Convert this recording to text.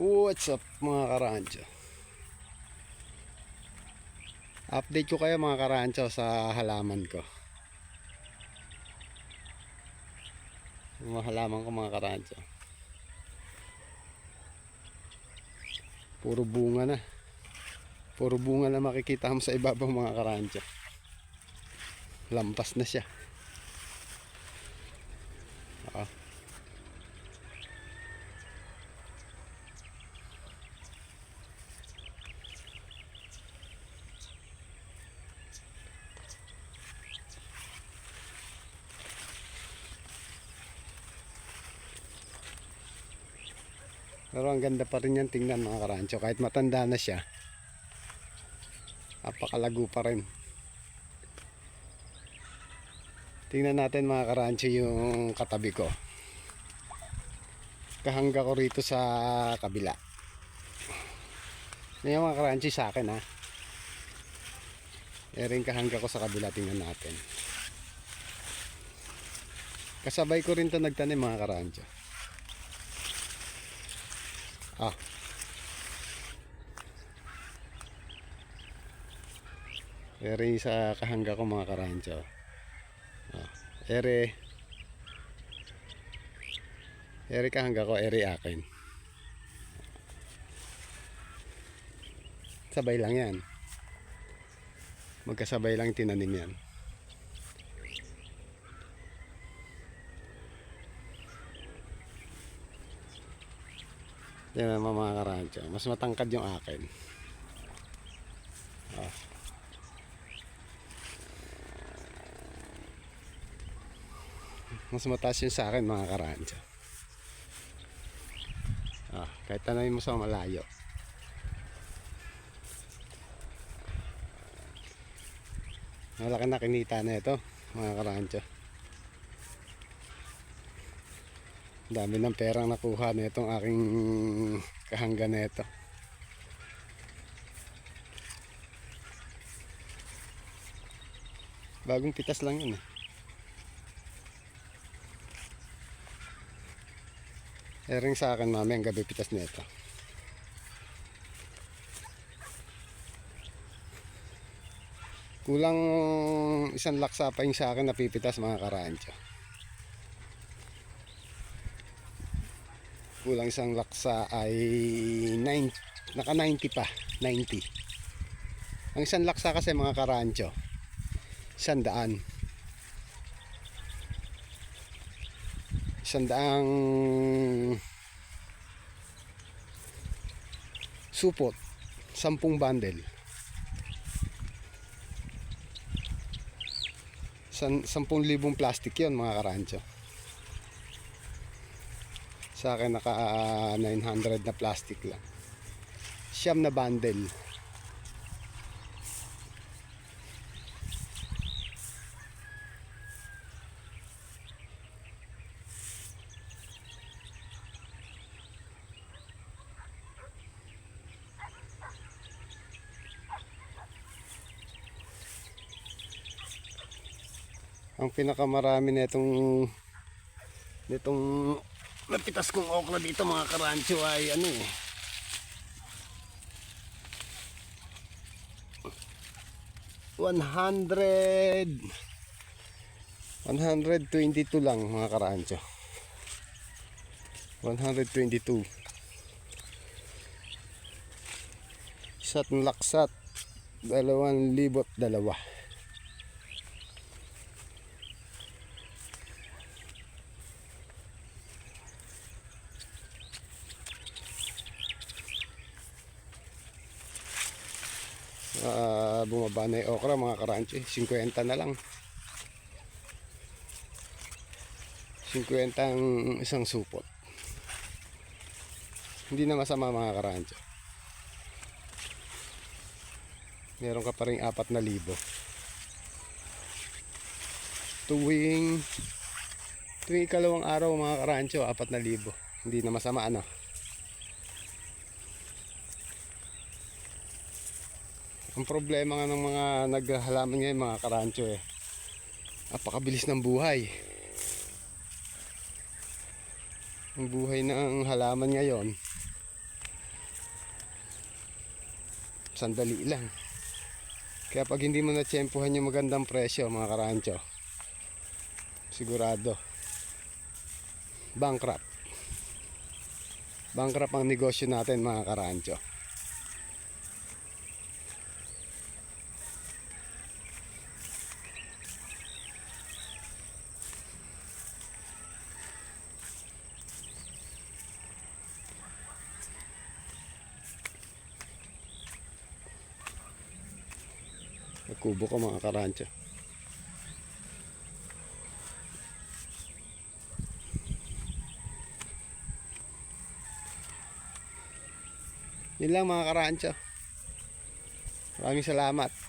What's up mga karancho? Update ko kayo mga karancho sa halaman ko. Mga halaman ko mga karancho. Puro bunga na. Puro bunga na makikita mo sa ibabaw mga karancho. Lampas na siya. Ah. Pero ang ganda pa rin yan tingnan mga karancho. Kahit matanda na siya. Napakalago pa rin. Tingnan natin mga karancho yung katabi ko. Kahangga ko rito sa kabila. Yan mga karancho sa akin ha. E rin kahangga ko sa kabila tingnan natin. Kasabay ko rin to nagtanim mga karancho. Ah. Ere sa kahangga ko mga karancho. Ah. Ere. Ere kahangga ko, ere akin. Sabay lang yan. Magkasabay lang tinanim yan. Yan naman mga karancho. Mas matangkad yung akin. Ah. Mas mataas yun sa akin mga karancho. Ah, kahit tanayin mo sa malayo. Malaki na kinita na ito mga karancho. Dami ng perang nakuha na itong aking kahangga na ito. Bagong pitas lang yun eh. Ering sa akin mami ang gabi pitas na ito. Kulang isang laksa pa yung sa akin napipitas mga karancho. Kulang isang laksa ay 9, naka 90 pa 90 ang isang laksa kasi mga karancho isang daan. Isang daang supot sampung bundle. San, sampung libong plastic yon mga karancho sa akin naka ah, 900 na plastic lang. Siyam na bundle. Ang pinakamarami nitong nitong napitas kong okra dito mga karancho ay ano eh. One hundred 122 lang mga karancho. 122 Isa't laksat dalawang libot dalawa Ah, bumaba na yung okra mga karancho 50 na lang. 50 ang isang supot. Hindi na masama mga karancho meron ka pa rin 4,000 tuwing tuwing ikalawang araw mga karancho 4,000 hindi na masama ano Ang problema nga ng mga naghahalaman ngayon mga karancho eh. Napakabilis ng buhay. Ang buhay ng halaman ngayon sandali lang. Kaya pag hindi mo natsyempohan yung magandang presyo mga karancho, sigurado, bankrupt. Bankrupt ang negosyo natin mga karancho. Kubo ko mga karancho. Yun lang mga karancho. Maraming salamat.